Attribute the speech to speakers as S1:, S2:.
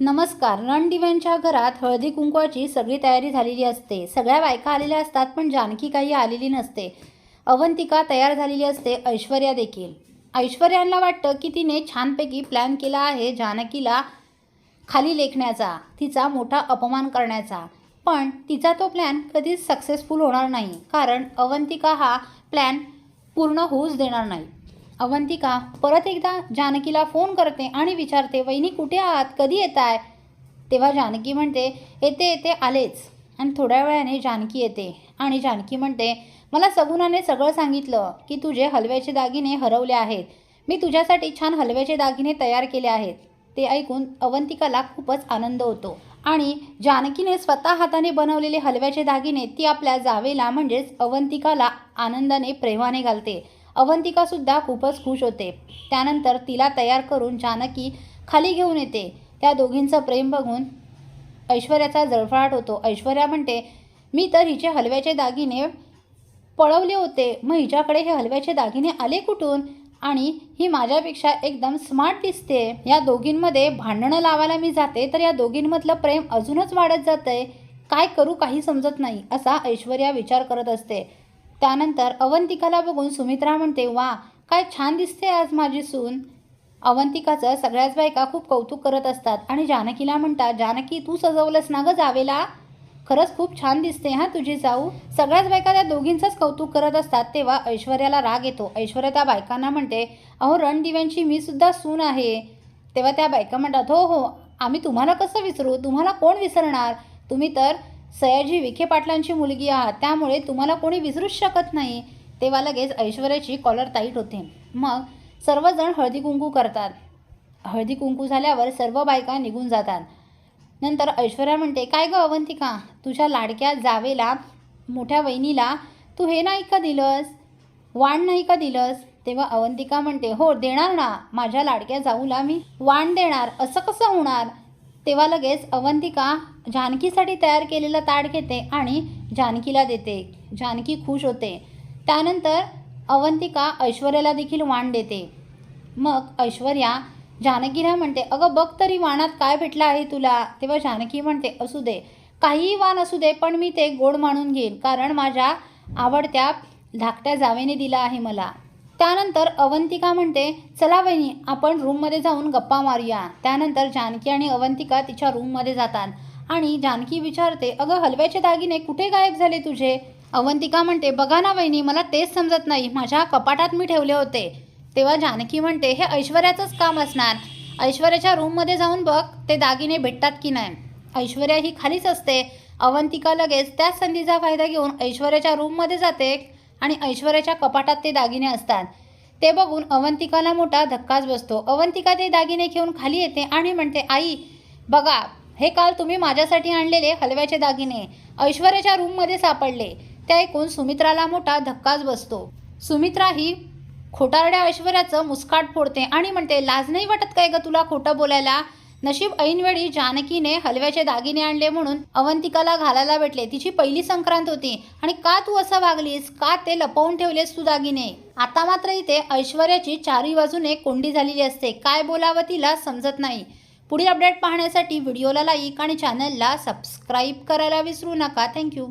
S1: नमस्कार रणदिव्यांच्या घरात हळदी कुंकवाची सगळी तयारी झालेली असते. सगळ्या बायका आलेल्या असतात पण जानकी काही आलेली नसते. अवंतिका तयार झालेली असते ऐश्वर्या देखील. ऐश्वर्यांना वाटतं की तिने छानपैकी प्लॅन केला आहे जानकीला खाली लेखण्याचा तिचा मोठा अपमान करण्याचा. पण तिचा तो प्लॅन कधीच सक्सेसफुल होणार नाही कारण अवंतिका हा प्लॅन पूर्ण होऊच देणार नाही. अवंतिका परत एकदा जानकीला फोन करते आणि विचारते वहिनी कुठे आहात? कधी येत आहे तेव्हा जानकी म्हणते येते येते आलेच. आणि थोड्या वेळाने जानकी येते आणि जानकी म्हणते मला सगुणाने सगळं सांगितलं की तुझे हलव्याचे दागिने हरवले आहेत. मी तुझ्यासाठी छान हलव्याचे दागिने तयार केले आहेत. ते ऐकून अवंतिकाला खूपच आनंद होतो. आणि जानकीने स्वतः हाताने बनवलेले हलव्याचे दागिने ती आपल्या जावेला म्हणजेच अवंतिकाला आनंदाने प्रेमाने घालते. अवंतिकासुद्धा खूपच खुश होते. त्यानंतर तिला तयार करून जानकी खाली घेऊन येते. त्या दोघींचं प्रेम बघून ऐश्वर्याचा जळफळाट होतो. ऐश्वर्या म्हणते मी तर हिचे हलव्याचे दागिने पळवले होते. मग हिच्याकडे हे हलव्याचे दागिने आले कुठून? आणि ही माझ्यापेक्षा एकदम स्मार्ट दिसते. या दोघींमध्ये भांडणं लावायला मी जाते तर या दोघींमधलं प्रेम अजूनच वाढत जातं आहे काय करू काही समजत नाही असा ऐश्वर्या विचार करत असते. त्यानंतर अवंतिकाला बघून सुमित्रा म्हणते वा काय छान दिसते आज माझी सून. अवंतिकाचं सगळ्याच बायका खूप कौतुक करत असतात आणि जानकीला म्हणतात जानकी तू सजवलंस ना गं जावेला? खरंच खूप छान दिसते हां तुझी जाऊ. सगळ्याच बायका त्या दोघींचंच कौतुक करत असतात तेव्हा ऐश्वर्याला राग येतो. ऐश्वर्या त्या बायकांना म्हणते अहो रणदिव्यांची मी सुद्धा सून आहे. तेव्हा त्या बायका म्हणतात हो हो आम्ही तुम्हाला कसं विसरू? तुम्हाला कोण विसरणार? तुम्ही तर सयाजी विखे पाटलांची मुलगी आहात त्यामुळे तुम्हाला कोणी विसरूच शकत नाही. तेव्हा लगेच ऐश्वर्याची कॉलर ताईट होते. मग सर्वजण हळदी कुंकू करतात. हळदी कुंकू झाल्यावर सर्व बायका निघून जातात. नंतर ऐश्वर्या म्हणते काय गं अवंतिका तुझ्या लाडक्या जावेला मोठ्या वहिनीला तू हे नाही का दिलंस? वाण नाही का दिलंस? तेव्हा अवंतिका म्हणते हो देणार ना. माझ्या लाडक्या जाऊला मी वाण देणार. असं कसं होणार? तेव्हा लगेच अवंतिका जानकीसाठी तयार केलेलं ताट घेते आणि जानकीला देते. जानकी खुश होते. त्यानंतर अवंतिका ऐश्वर्याला देखील वाण देते. मग ऐश्वर्या जानकीला म्हणते अगं बघ तरी वाणात काय भेटलं आहे तुला. तेव्हा जानकी म्हणते असू दे. काहीही वाण असू दे पण मी ते गोड मानून घेईन कारण माझ्या आवडत्या धाकट्या जावेने दिला आहे मला. त्यानंतर अवंतिका म्हणते चला वहिनी आपण रूममध्ये जाऊन गप्पा मारूया. त्यानंतर जानकी आणि अवंतिका तिच्या रूममध्ये जातात आणि जानकी विचारते अगं हलव्याचे दागिने कुठे गायब झाले तुझे? अवंतिका म्हणते बघा ना वहिनी मला तेच समजत नाही. माझ्या कपाटात मी ठेवले होते. तेव्हा जानकी म्हणते हे ऐश्वर्याचंच काम असणार. ऐश्वर्याच्या रूममध्ये जाऊन बघ ते दागिने भेटतात की नाही. ऐश्वर्या ही खालीच असते. अवंतिका लगेच त्याच संधीचा फायदा घेऊन ऐश्वर्याच्या रूममध्ये जाते. आणि ऐश्वर्याच्या कपाटात ते दागिने असतात. ते बघून अवंतिकाला मोठा धक्काच बसतो. अवंतिका ते दागिने घेऊन खाली येते आणि म्हणते आई बघा हे काल तुम्ही माझ्यासाठी आणलेले हलव्याचे दागिने ऐश्वर्याच्या रूममध्ये सापडले. ते ऐकून सुमित्राला मोठा धक्काच बसतो. सुमित्रा ही खोटारड्या ऐश्वर्याचं मुस्काट फोडते आणि म्हणते लाज नाही वाटत काय ग तुला खोटं बोलायला? नशीब ऐनवेळी जानकीने हलव्याचे दागिने आणले म्हणून अवंतिकाला घालायला भेटले. तिची पहिली संक्रांत होती. आणि का तू असं वागलीस? का ते लपवून ठेवलेस तू दागिने? आता मात्र इथे ऐश्वर्याची चारी बाजूने कोंडी झालेली असते. काय बोलावं तिला समजत नाही. पुढील अपडेट पाहण्यासाठी व्हिडिओला लाईक आणि चॅनलला सबस्क्राईब करायला विसरू नका. थँक्यू